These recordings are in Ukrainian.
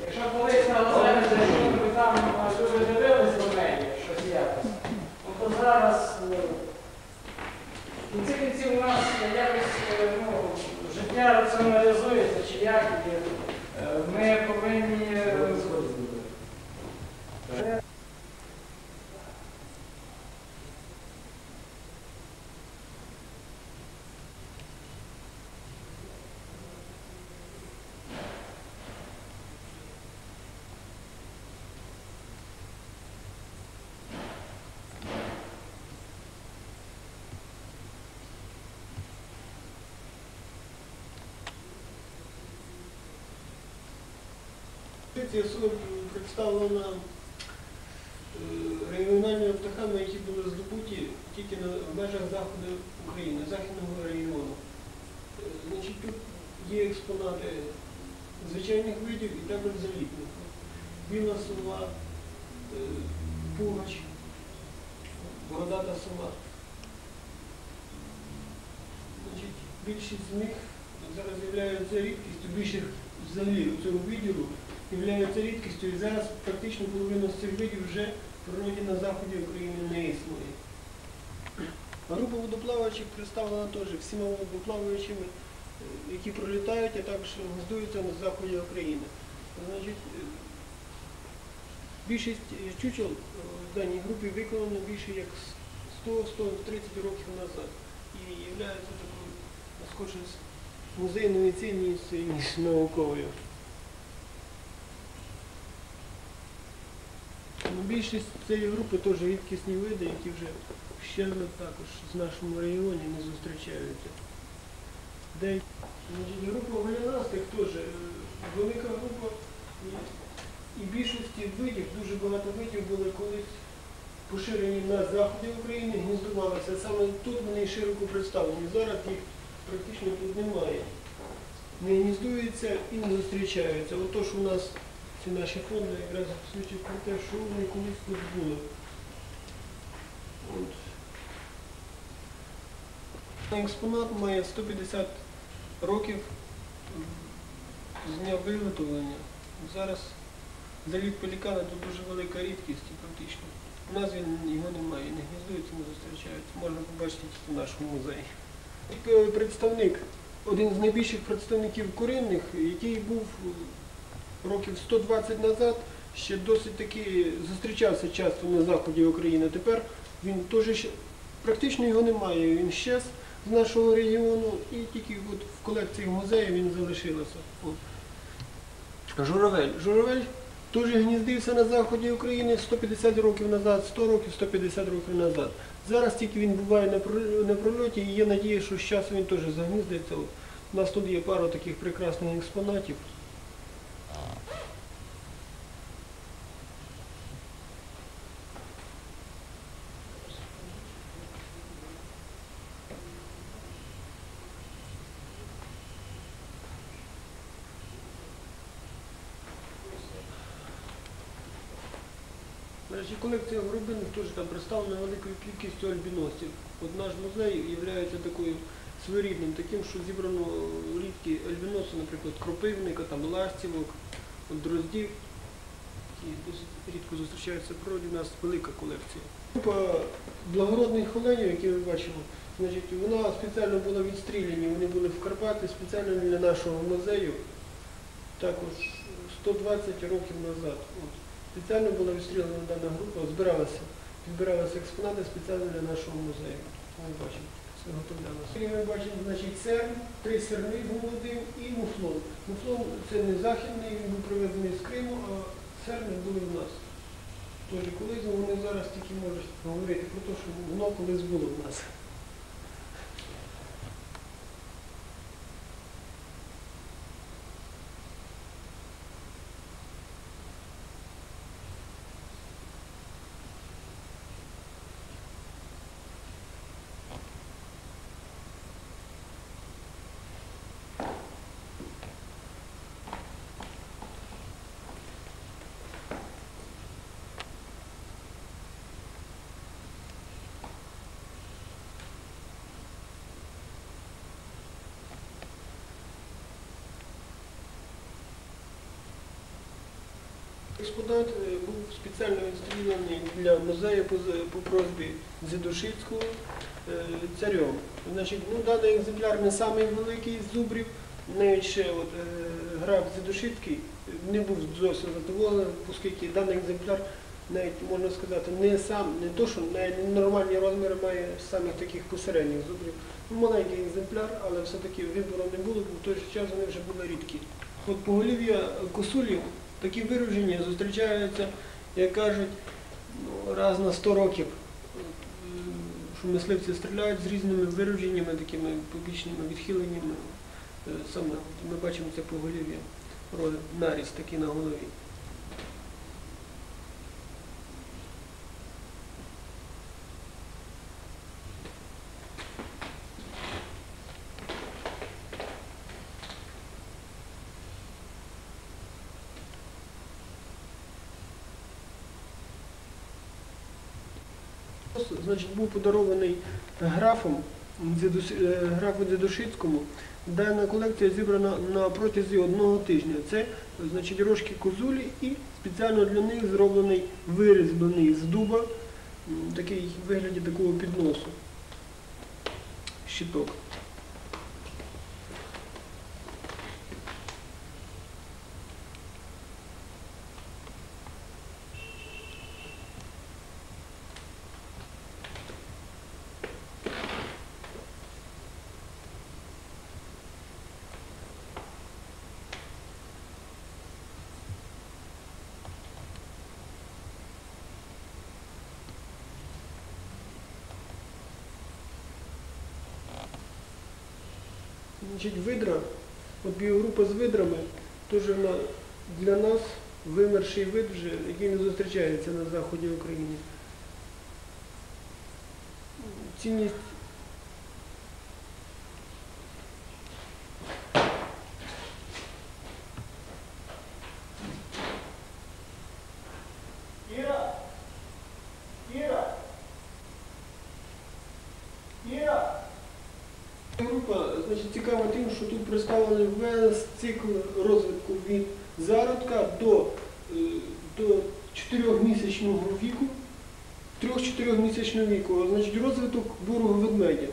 якщо колись на Лозеві зайшов, ми там дуже дивились до неї, щось якось. Ну то зараз, е, в кінці у нас якось е, ну, життя раціоналізується чи як, е, ми повинні. Е, Позиція суд представлена е, регіональними птахами, які були здобуті тільки в межах заходу України, західного регіону. Е, Значить, тут є експонати звичайних видів і також залітних. Біла сова, е, пугач, бородата сова. Значить, більшість з них зараз з'являються рідкістю, більше взагалі у цього відділу являються рідкістю і зараз практично половина з цих видів вже в природі на заході України не існує. Група водоплаваючих представлена теж всіма водоплаваючими, які пролітають, а також гнездуються на заході України. Значить, е, більшість е, чучел в даній групі виконано більше як 100-130 років назад і є такою з музейною цінністю, ніж науковою. Більшість цієї групи теж рідкісні види, які вже щезли також в нашому регіоні не зустрічаються. Значить, група голянастих теж е, велика група і більшості видів, дуже багато видів були колись поширені на заході України, гніздувалися. Саме тут вони широко представлені. Зараз їх практично тут немає. Не гніздуються і не зустрічаються. Отож у нас ці наші фонди якраз свідчать про те, що вони колись тут були. От. Експонат має 150 років з дня виготовлення. Зараз заліт пелікана тут дуже велика рідкість практично. У нас він його немає, не гніздується, не зустрічається. Можна побачити тільки в нашому музеї. Е, Представник, один з найбільших представників корінних, який був років 120 назад, ще досить таки зустрічався часто на заході України. Тепер він теж практично його немає. Він щез з нашого регіону і тільки от в колекції музею він залишилося. Журавель. Журавель теж гніздився на заході України 150 років назад, 100 років, 150 років назад. Зараз тільки він буває на прольоті і є надія, що з часом він теж загніздиться. У нас тут є пара таких прекрасних експонатів. Теж там представлена великою кількістю альбіносів. От наш музей є такою своєрідним, таким, що зібрано рідкі альбіноси, наприклад, кропивника, там ластівок, дроздів, які досить рідко зустрічаються в природі, у нас велика колекція. Група благородних оленів, які ви бачимо, значить, вона спеціально була відстріляні, вони були в Карпати спеціально для нашого музею, також 120 років назад. От. Спеціально була відстріляна дана група, збиралася, підбиралися експонати спеціально для нашого музею. Ми бачимо, все готовлялося. І ми бачимо, значить, серн, три серни молодим і муфлон. Муфлон це не західний, він був привезений з Криму, а серни були в нас. Тож колись вони зараз тільки можуть говорити про те, що воно колись було в нас. Експонат е, був спеціально відстріляний для музею по, просьбі Зідушицького е, царем. Значить, ну, даний екземпляр не самий великий з зубрів. Навіть ще от, е, граф Зідушицький не був зовсім задоволений, оскільки даний екземпляр навіть можна сказати не сам, не то, що навіть нормальні розміри має самих таких посередніх зубрів. Ну, маленький екземпляр, але все-таки вибору не було, бо в той же час вони вже були рідкі. От поголів'я косулів такі вираження зустрічаються, як кажуть, ну, раз на 100 років. Що мисливці стріляють з різними вираженнями, такими побічними відхиленнями. Е, Саме ми бачимо це поголів'я, голові, наріз такий на голові. Значить, був подарований графом е, графу Дзідушицькому. Дана колекція зібрана на протязі одного тижня. Це значить рожки козулі і спеціально для них зроблений вирізблений з дуба, такий вигляді такого підносу. Щиток. Значить, видра, от біогрупа з видрами, теж для нас вимерший вид вже, який не зустрічається на заході України. Цінність Іра! Іра! Іра! Група значить, цікава тим, що тут представлений весь цикл розвитку від зародка до, е, до 4-місячного віку, 3-4-місячного віку, значить розвиток бурого ведмедя.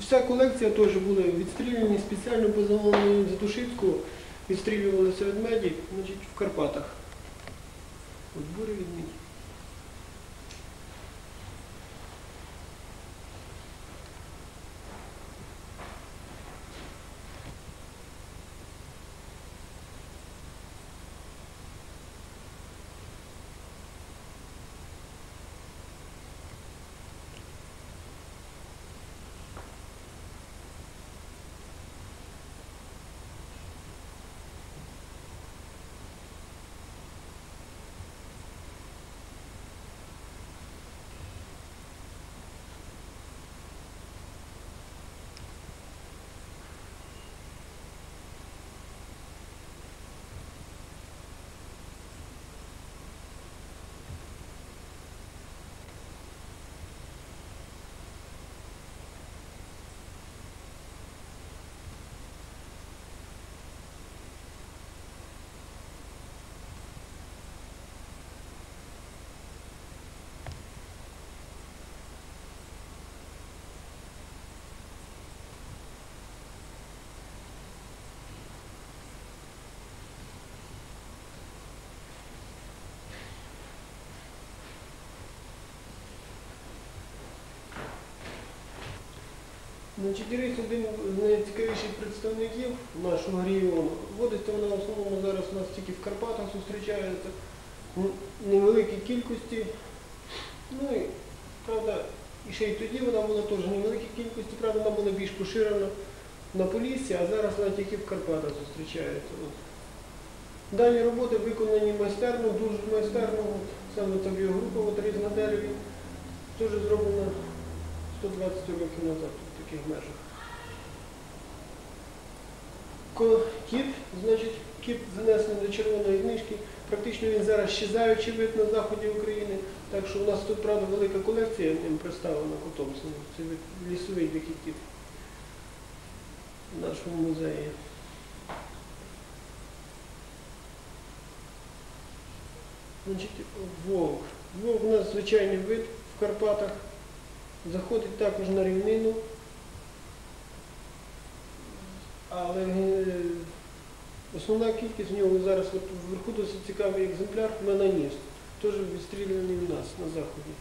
Вся колекція теж була відстріляні спеціально по замовленню Затушицького, відстрілювалися ведмеді значить, в Карпатах. От бурий ведмідь. З найцікавіших представників нашого регіону. Водиться вона в основному зараз у нас тільки в Карпатах зустрічається в невеликій кількості. Ну і, правда, і ще й тоді вона була теж невеликій кількості, правда, вона була більш поширена на Поліссі, а зараз вона тільки в Карпатах зустрічається. От. Дані роботи виконані майстерно, дуже майстерно. От, саме ця біогрупа от, різ на дереві, теж зроблена 120 років назад таких межах. Кіт, значить, кіт занесений до червоної книжки. Практично він зараз щезаючий вид на заході України. Так що у нас тут, правда, велика колекція ним представлена котомством. Це лісовий дикий кіт в нашому музеї. Значить, вовк. Вовк у нас звичайний вид в Карпатах. Заходить також на рівнину. Але е, основна кількість в нього зараз от вверху досить цікавий екземпляр меланіст. Теж відстрілюваний в нас на заході.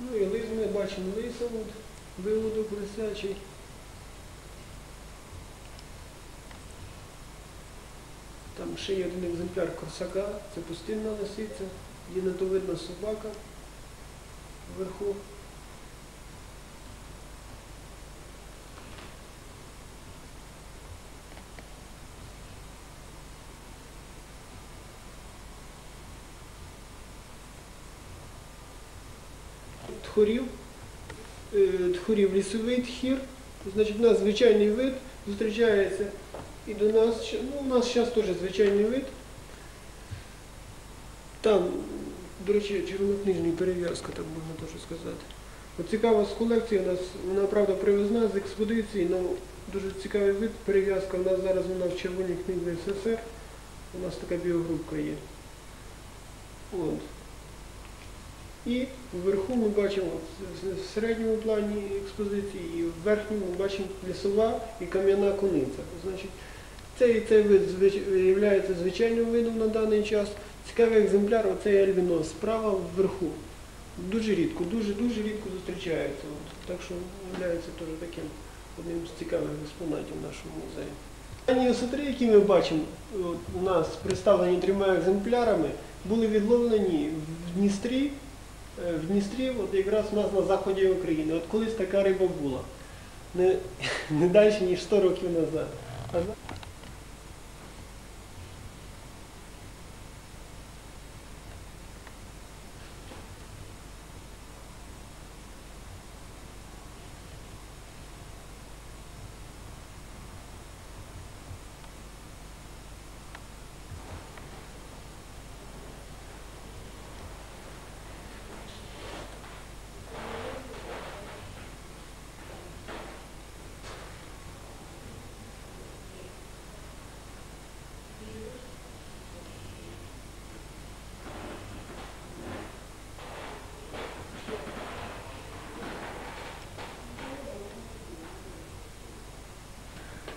Ну і лис ми бачимо лиса, от, виводок лисячий. Там ще є один екземпляр корсака, це пустинна лисиця, є видна собака вверху. Тхорів, е, тхорів лісовий тхір, значить у нас звичайний вид зустрічається і до нас, ну у нас зараз теж звичайний вид. Там, до речі, червонокнижний перев'язка, так можна теж сказати. От цікава з колекції, у нас, вона правда привезна з експедиції, але дуже цікавий вид, перев'язка. У нас зараз вона в червоній книзі СССР. У нас така біогрупка є. От. І вверху ми бачимо в- середньому плані експозиції і в верхньому ми бачимо лісова і кам'яна кониця. Значить, цей, цей вид є звичайним видом на даний час. Цікавий екземпляр, оцей альбінос, справа вверху. Дуже рідко, дуже-дуже рідко зустрічається. От. Так що є теж таким одним з цікавих експонатів нашого музею. Дані осетри, які ми бачимо, от, у нас представлені трьома екземплярами, були відловлені в Дністрі, в Дністрі, от якраз у нас на заході України. От колись така риба була. Не, не далі, ніж 100 років назад.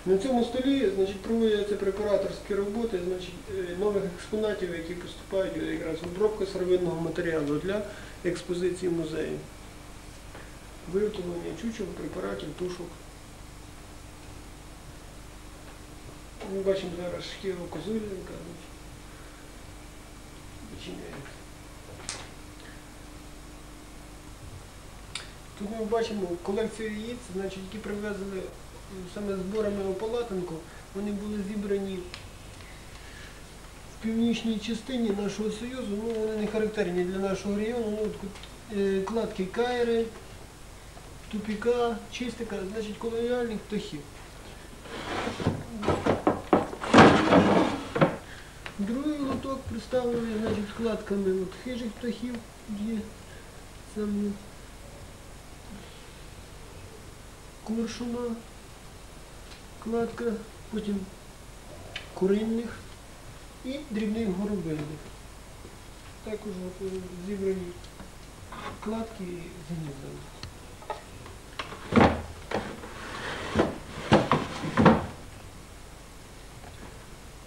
На цьому столі значить, проводяться препараторські роботи значить, е, нових експонатів, які поступають е, якраз в обробку сировинного матеріалу для експозиції музею. Виготовлення чучел, препаратів, тушок. Ми бачимо зараз шкіру козулінка. Відчиняється. Тут ми бачимо колекцію яєць, значить, які привезли саме зборами Ополатенко. Вони були зібрані в північній частині нашого Союзу, ну вони не характерні для нашого регіону. Ну, от, е, кладки кайри, тупіка, чистика, значить колоніальних птахів. Другий лоток представлений значить, вкладками от, хижих птахів, є саме коршуна, кладка, потім куринних і дрібних горобинних. Також е, зібрані кладки з гніздами.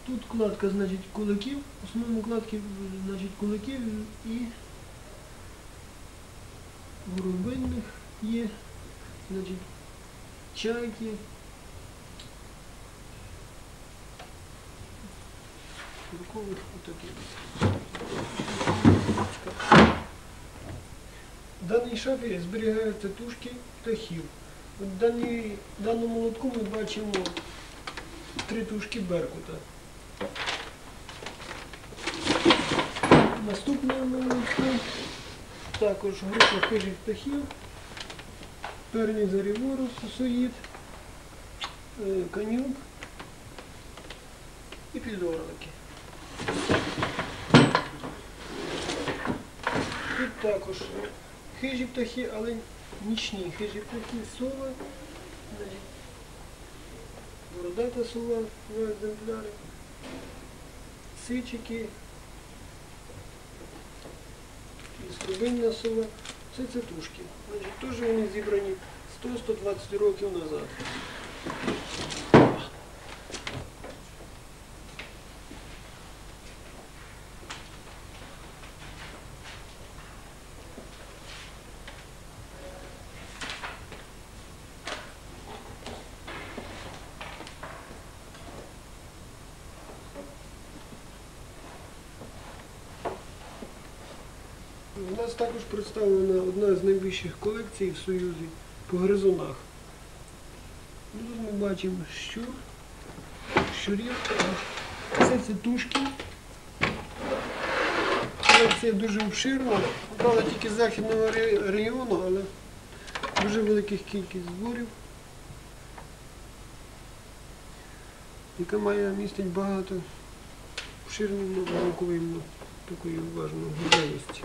Тут кладка, значить, куликів, в основному кладки, значить, куликів і горобинних є, значить, чайки. Куркових отакі. В даній шафі зберігаються тушки птахів. В даному лотку ми бачимо три тушки беркута. Наступне лотку також група хижих птахів, перні заріворус, сосоїд, е, канюк і підорлики. Тут також хижі птахи, але нічні хижі птахи, сова, бородата сова, два екземпляри, сичики, лісовинна сова, все це тушки. Теж вони зібрані 100-120 років назад. Також представлена одна з найбільших колекцій в Союзі по гризунах. Тут ми бачимо щур, щурів, це цитушки. Колекція дуже обширна, правда тільки з західного ре- регіону, але дуже великих кількість зборів, яка має містить багато обширної наукової такої уважної діяльності.